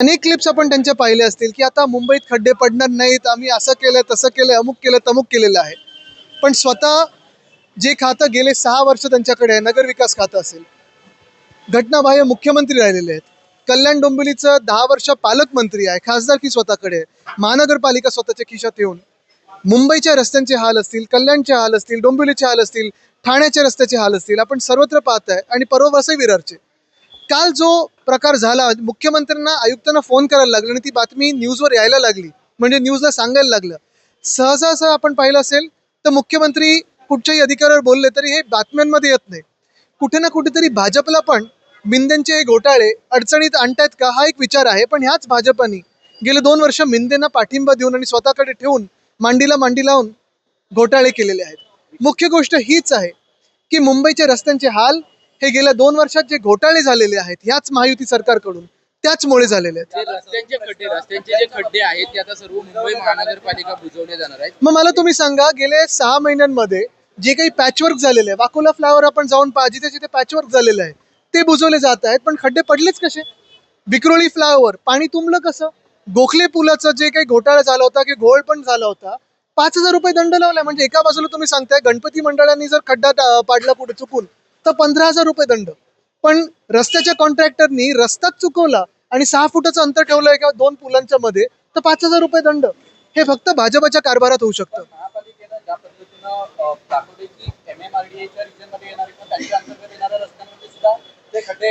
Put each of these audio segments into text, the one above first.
अनेक क्लिप्स आपण त्यांच्या पाहिले असतील की आता मुंबईत खड्डे पडणार नाहीत आम्ही असं केलं तसं केलं अमुक केलं तमुक केलेलं आहे. पण स्वतः जे खातं गेले सहा वर्ष त्यांच्याकडे आहे नगरविकास खातं असेल. घटनाबाह्य मुख्यमंत्री राहिलेले आहेत. कल्याण डोंबिवलीचं दहा वर्ष पालकमंत्री आहे खासदारकी स्वतःकडे आहे. महानगरपालिका स्वतःच्या खिशात येऊन. मुंबईच्या रस्त्यांचे हाल असतील कल्याणचे हाल असतील डोंबिवलीचे हाल असतील ठाण्याच्या रस्त्याचे हाल असतील आपण सर्वत्र पाहत आहे आणि परवा वसई विरारचे. काल जो प्रकार झाला मुख्यमंत्र्यांना आयुक्तांना फोन करायला लागला आणि ती बातमी न्यूजवर यायला लागली. म्हणजे न्यूजला सांगायला लागलं. सहसा असं आपण पाहिलं असेल तर मुख्यमंत्री कुठच्याही अधिकाऱ्यावर बोलले तरी हे बातम्यांमध्ये येत नाही. कुठे ना कुठेतरी भाजपला पण मिंदेंचे हे घोटाळे अडचणीत आणतायत का हा एक विचार आहे. पण ह्याच भाजपानी गेले दोन वर्ष मिंदेंना पाठिंबा देऊन आणि स्वतःकडे ठेवून मांडीला मांडी लावून घोटाळे केलेले आहेत. मुख्य गोष्ट हीच आहे की मुंबईच्या रस्त्यांचे हाल हे गेल्या दोन वर्षात जे घोटाळे झालेले आहेत ह्याच महायुती सरकारकडून त्याचमुळे झालेले आहेत. जे रस्त्यांचे खड्डे रस्त्यांचे जे खड्डे आहेत ते आता सर्व मुंबई महानगरपालिका बुजवले जाणार आहेत. मग मला तुम्ही सांगा गेले सहा महिन्यांमध्ये जे काही पॅचवर्क झालेलं आहे वाकोला फ्लावर आपण जाऊन पहा जिथे जिथे पॅचवर्क झालेलं आहे ते बुजवले जात आहेत पण खड्डे पडलेच कसे? विक्रोळी फ्लावर पाणी तुंबलं कसं? गोखले पुलाचं जे काही घोटाळा झाला होता की घोळ पण झाला होता पाच हजार रुपये दंड लावलाय म्हणजे एका बाजूला तुम्ही सांगताय गणपती मंडळांनी जर खड्डा पाडला पुढे चुकून तर पंधरा हजार रुपये दंड. पण रस्त्याच्या कॉन्ट्रॅक्टरनी रस्ताच चुकवला आणि सहा फुटाचं अंतर ठेवलं एका दोन पुलांच्या मध्ये तर पाच हजार रुपये दंड. हे फक्त भाजपच्या कारभारात होऊ शकतं.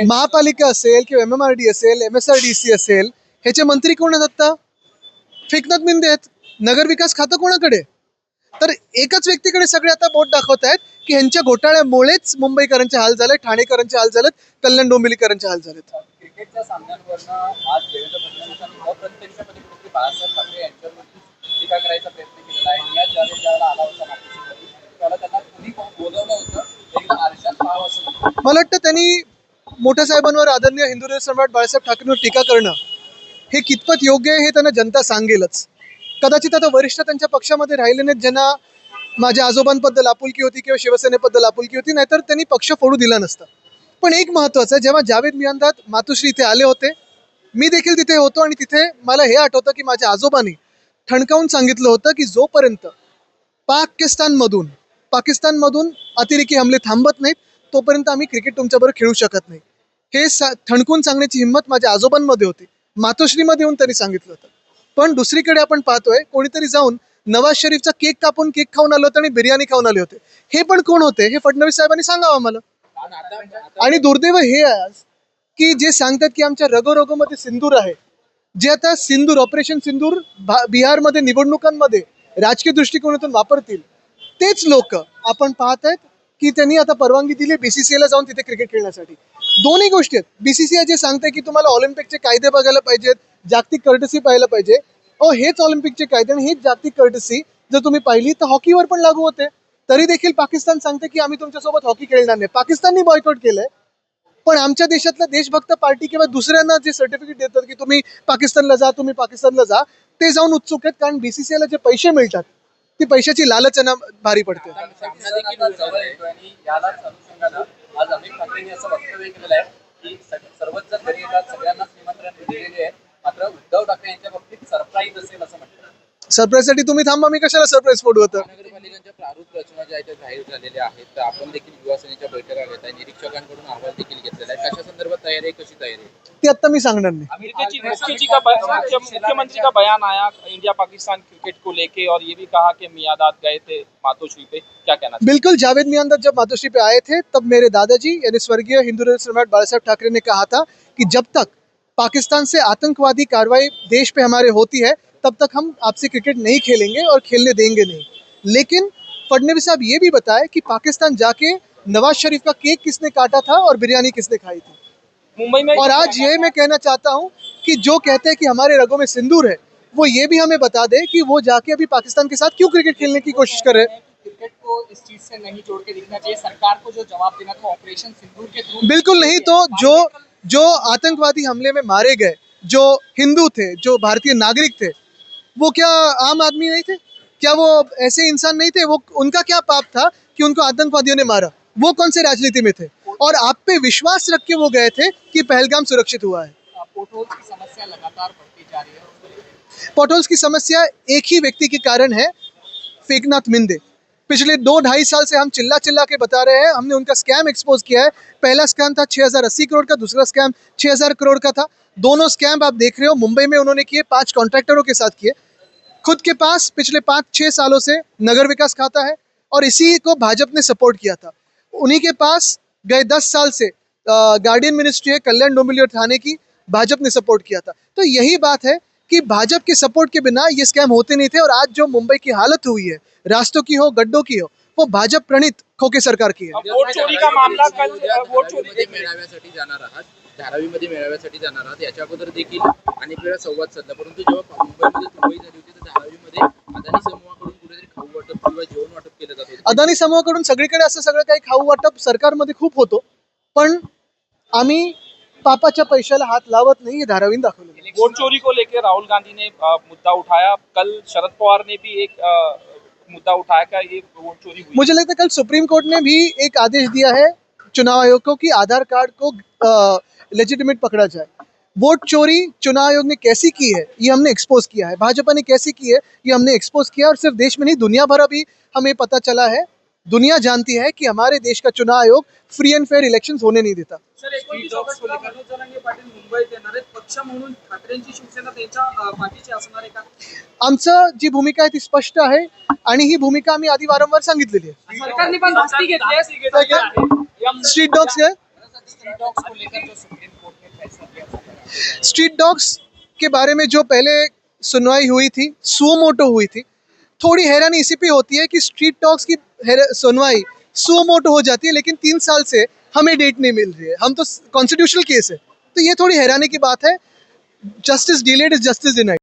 महापालिका असेल किंवा एम एम आर डी असेल M S R D C असेल ह्याचे मंत्री कोण आहेत आता? फेकनाथ मिंदे आहेत. नगरविकास खातं कोणाकडे? तर एकाच व्यक्तीकडे सगळे आता बोट दाखवत आहेत की ह्यांच्या घोटाळ्यामुळेच मुंबईकरांचे हाल झाले ठाणेकरांचे हाल झालेत कल्याण डोंबिवलीकरांचे हाल झालेत. क्रिकेटच्या सामन्यांवरनं आज देवेंद्र फडणवीसांनी अप्रत्यक्षपणे कुठेतरी बाळासाहेब ठाकरे यांच्यावरती टीका करायचा प्रयत्न केलेला आहे. या ज्यावेळेस ज्यावेळेला आला होता मातोश्रीवरती, त्यावेळेला त्यांना कुणी बोलवलं होतं एकदा आरशात पाहावं असं म्हटलं. मला वाटतं त्यांनी मोठ्या साहेबांवर आदरणीय हिंदू सम्राट बाळासाहेब ठाकरेंवर टीका करणं हे कितपत योग्य आहे हे त्यांना जनता सांगेलच. कदाचित आता वरिष्ठ त्यांच्या पक्षामध्ये राहिले नाहीत ज्यांना माझ्या आजोबांबद्दल आपुलकी होती किंवा शिवसेनेबद्दल आपुलकी होती नाहीतर त्यांनी पक्ष फोडू दिला नसता. पण एक महत्त्वाचं आहे जेव्हा जावेद मियांदाद मातोश्री इथे आले होते मी देखील तिथे होतो आणि तिथे मला हे आठवतं की माझ्या आजोबांनी ठणकावून सांगितलं होतं की जोपर्यंत पाकिस्तानमधून पाकिस्तानमधून अतिरेकी हमले थांबत नाहीत तोपर्यंत आम्ही क्रिकेट तुमच्याबरोबर खेळू शकत नाही. हे सा ठणकून सांगण्याची हिंमत माझ्या आजोबांमध्ये होती. मातोश्रीमध्ये येऊन त्यांनी सांगितलं होतं. पण दुसरीकडे आपण पाहतोय कोणीतरी जाऊन नवाज शरीफचा केक कापून केक खाऊन आलो होतं आणि बिर्याणी खाऊन आले होते. हे पण कोण होते? हे फडणवीस साहेबांनी सांगावं आम्हाला. आणि दुर्दैव हे आहे आज की जे सांगतात की आमच्या रगोरगोमध्ये सिंदूर आहे जे आता सिंदूर ऑपरेशन सिंदूर भा- बिहारमध्ये निवडणुकांमध्ये राजकीय दृष्टिकोनातून वापरतील. तेच लोक आपण पाहत आहेत की त्यांनी आता परवानगी दिली बीसीसीआयला जाऊन तिथे क्रिकेट खेळण्यासाठी. दोन्ही गोष्टी आहेत. बीसीसीआय जे सांगते की तुम्हाला ऑलिम्पिकचे कायदे बघायला पाहिजेत जागतिक कर्टसी पाहायला पाहिजे. अहो हेच ऑलिम्पिकचे कायदे आणि हीच जागतिक कर्टसी जर तुम्ही पाहिली तर हॉकीवर पण लागू होते. तरी देखील पाकिस्तान सांगते की आम्ही तुमच्यासोबत हॉकी खेळणार नाही. पाकिस्ताननी बॉयकॉट केलंय. पण आमच्या देशातल्या देशभक्त पार्टी किंवा दुसऱ्यांना जे सर्टिफिकेट देतात की तुम्ही पाकिस्तानला जा तुम्ही पाकिस्तानला जा ते जाऊन उत्सुक आहेत कारण बीसीसीआयला जे पैसे मिळतात ती पैशाची लालचना भारी पडते. आज अमित ठाकरेंनी असं वक्तव्य केलेलं आहे की सर्वच जण घरी येतात सगळ्यांना निमंत्रण दिलेले आहे मात्र उद्धव ठाकरे यांच्या बाबतीत सरप्राईज असेल असं म्हटलं सरप्राईजसाठी तुम्ही थांबा मी कशाला सरप्राईज फोडू होतं महानगरपालिकांच्या प्रारूप रचना ज्या आहेत जाहीर झालेल्या आहेत तर आपण देखील युवा सेनेच्या बैठका घेत आहे. निरीक्षकांकडून अहवाल देखील घेतलेला आहे. कशा संदर्भात तयारी आहे कशी तयारी आहे? ते आत्ता मी सांगणार नाही. अमेरिका जी का मुख्यमंत्री का बयान आया इंडिया पाकिस्तान क्रिकेट को लेके? और ये भी कहा कि मियादाद गए थे मातोश्री पे। क्या कहना बिल्कुल जावेद मियांदर जब मातोश्री पे आए थे तब मेरे दादाजी यानी स्वर्गीय हिंदू सम्राट बाला साहब ठाकरे ने कहा था कि जब तक पाकिस्तान से आतंकवादी कार्रवाई देश पे हमारे होती है तब तक हम आपसे क्रिकेट नहीं खेलेंगे और खेलने देंगे नहीं। लेकिन फडणवीस साहब ये भी बताए कि पाकिस्तान जाके नवाज़ शरीफ का केक किसने काटा था और बिरयानी किसने खाई थी। मुंबई में और आज ये मैं कहना चाहता हूँ कि जो कहते हैं कि हमारे रगों में सिंदूर है वो ये भी हमें बता दे कि वो जाके अभी पाकिस्तान के साथ क्यों क्रिकेट खेलने की कोशिश कर रहे हैं। क्रिकेट को इस चीज़ से नहीं जोड़ के दिखना चाहिए। सरकार को जो जवाब देना था ऑपरेशन सिंदूर के थ्रू बिल्कुल नहीं तो जो जो आतंकवादी हमले में मारे गए जो हिंदू थे जो भारतीय नागरिक थे वो क्या आम आदमी नहीं थे? क्या वो ऐसे इंसान नहीं थे? वो उनका क्या पाप था कि उनको आतंकवादियों ने मारा? वो कौन से राजनीति में थे? और आप पे विश्वास रख के वो गए थे कि पहलगाम सुरक्षित हुआ है। पोर्टहोल्स की समस्या लगातार बढ़ती जा रही है की समस्या एक ही व्यक्ति के कारण है फेकनाथ मिंदे। पिछले दो ढाई साल से हम चिल्ला चिल्ला के बता रहे हैं, हमने उनका स्कैम एक्सपोज किया है। पहला स्कैम था छः हज़ार अस्सी करोड़ का, दूसरा स्कैम छः हज़ार करोड़ का था। दोनों स्कैम आप देख रहे हो, मुंबई में उन्होंने किए, पाँच कॉन्ट्रैक्टरों के साथ किए। खुद के पास पिछले पाँच छः सालों से नगर विकास खाता है और इसी को भाजपा ने सपोर्ट किया था। उन्हीं के पास गए दस साल से गार्डियन मिनिस्ट्री है, कल्याण डोंबिवली और थाने की, भाजपा ने सपोर्ट किया था। तो यही बात है कि भाजपा के सपोर्ट के बिना ये स्कैम होते नहीं थे और आज जो मुंबई की हालत हुई है रास्तों की हो गड्ढों की हो वो भाजपा प्रणीत खोके सरकार की है। वोट चोरी का मामला कल वोट चोरी मेळाव्यासाठी जाणार आहात धारावीमध्ये मेळाव्यासाठी जाणार आहात याच्या अगोदर देखील अनेक वेळा संवाद साधला परंतु जेव्हा मुंबईमध्ये मुंबई झाली होती तर धारावीमध्ये अदानी समूहाकडून कुठेतरी खाऊ वाटप किंवा जेवण वाटप केलं जात होतं. अदानी समूहाकडून सगळीकडे असं सगळं काही खाऊ वाटप सरकारमध्ये खूप होतो पण आम्ही पापाच्या पैशाला हात लावत नाही हे धारावीन दाखवलं. वोट चोरी को लेकर राहुल गांधी ने मुद्दा उठाया। कल शरद पवार ने भी एक मुद्दा उठाया क्या ये वोट चोरी हुई। मुझे लगता है कल सुप्रीम कोर्ट ने भी एक आदेश दिया है चुनाव आयोग को कि आधार कार्ड को लेजिटिमेट पकड़ा जाए। वोट चोरी चुनाव आयोग ने कैसी की है, ये हमने एक्सपोज किया है। भाजपा ने कैसी की है, ये हमने एक्सपोज किया और सिर्फ़ देश में नहीं, दुनिया भर अभी हमें पता चला है दुनिया जानती है कि हमारे देश का चुनाव आयोग फ्री एंड फेयर इलेक्शंस होने नहीं देता। सर एकोणतीस ऑगस्टला मनोज जरांगे पाटील मुंबईत येणार आहेत पक्ष म्हणून ठाकरेंची शिवसेना त्यांच्या अं, पाठीशी असणार आहे का? आमचं जी भूमिका आहे ती स्पष्ट आहे आणि ही भूमिका आम्ही आधी वारंवार सांगितलेली आहे. सरकारने पण धास्ती घेतली आहे. स्ट्रीट डॉग्स है स्ट्रीट डॉग्स को लेकर जो सुप्रीम कोर्ट ने फैसला किया? स्ट्रीट डॉग्स के बारे में जो पहले सुनवाई हुई थी सुओ मोटो हुई थी थोड़ी हैरानी इसी पे होती है कि स्ट्रीट टॉक्स की सुनवाई सो मोट हो जाती है, लेकिन तीन साल से हमें डेट नहीं मिल रही है। हम तो कॉन्स्टिट्यूशनल केस है। तो ये थोड़ी हैरानी की बात है। Justice delayed is justice denied